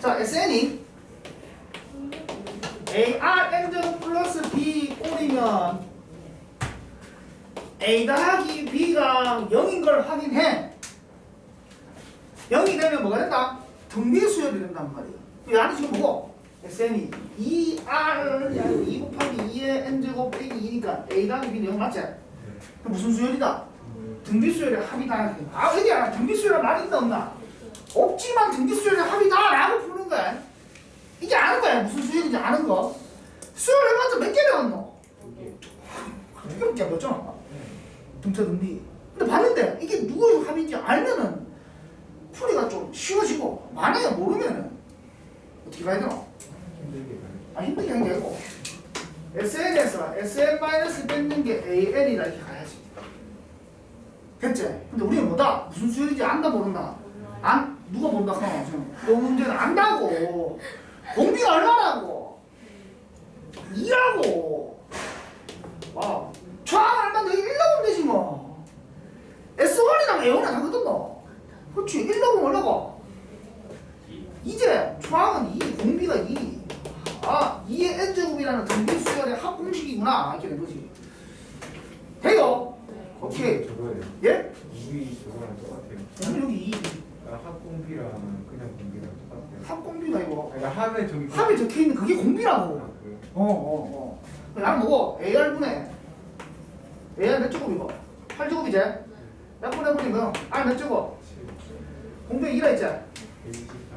자, SN이 AR N제곱 플러스 B 꼴이면 A 더하기 B가 0인 걸 확인해. 0이 되면 뭐가 된다? 등비수열이 된단 말이야. 이 안에 지금 뭐고? SN이 2R, 야, 2 곱하기 2의 N제곱 빼기 2니까 A 더하기 B는 0 맞지? 그럼 무슨 수열이다? 등비수열의 합이다. 아, 어디야? 등비수열의 말이 있나 없나? 없지만 등비수열의 합이다. 라고 푸는 거야. 이게 아는 거야. 무슨 수열인지 아는 거. 수열 해봤자 몇 개 배웠노? 두 개밖에 안 배웠잖아. 등차 등비. 근데 봤는데 이게 누구의 합인지 알면은 풀이가 좀 쉬워지고 만약에 모르면은 어떻게 가야 되나? 아 힘들게 하는 게 아니고 SN에서 SN- 뺏는 게 AN이라 이렇게 가야지 됐지? 근데 우리는 뭐다? 무슨 수열인지 안다 모른다? 안? 누가 지금 너 문제는 안다고 공비가 얼마라고 2라고 와 저항 알면 너1 넣으면 되지 뭐 S1이랑 A1은 하거든 너 그렇지 1 넣으면 얼마고 이제 초항은 2 공비가 2 아, 2의 n제곱이라는 등비 수열의 합공식이구나 이렇게 된 거지 돼요? 오케이 저거예요. 예? 우리 저거랑 똑같아요. 그럼 여기 2 아, 합공비랑 그냥 공비랑 똑같아요. 합공비가 이거 그러니까 합에 저기 합에 적혀 있는 그게 공비라고 아? 어 어 어 나는 뭐고 AR분의 AR 몇 제곱이고 8제곱이지? 몇 분의 분이면 R 몇 제곱? 공비 2라 했지? 120.